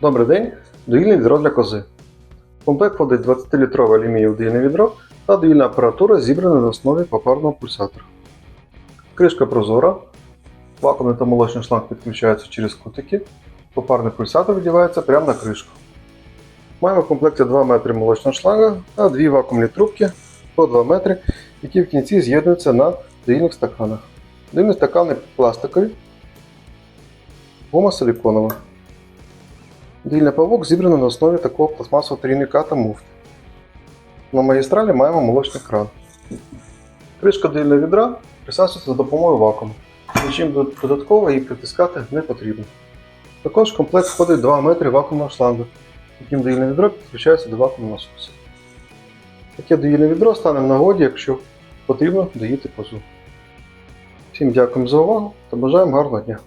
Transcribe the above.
Добрий день! Доїльне відро для кози. Комплект входить 20-літрове алюмінієве доїльне відро та доїльна апаратура, зібрана на основі папарного пульсатора. Кришка прозора. Вакуумний та молочний шланг підключаються через кутики. Попарний пульсатор вдівається прямо на кришку. Маємо в комплекті 2 метри молочного шланга та дві вакуумні трубки по 2 метри, які в кінці з'єднуються на доїльних стаканах. Доїльні стакани пластикові, гума силіконова. Доїльний павук зібрано на основі такого пластмасового трійника та муфти. На магістралі маємо молочний кран. Кришка доїльного відра присасується за допомогою вакууму. Нічим додатково її притискати не потрібно. Також в комплект входить 2 метри вакуумного шлангу, яким доїльне відро підключається до вакуумного насосу. Таке доїльне відро стане в нагоді, якщо потрібно доїти козу. Всім дякуємо за увагу та бажаємо гарного дня!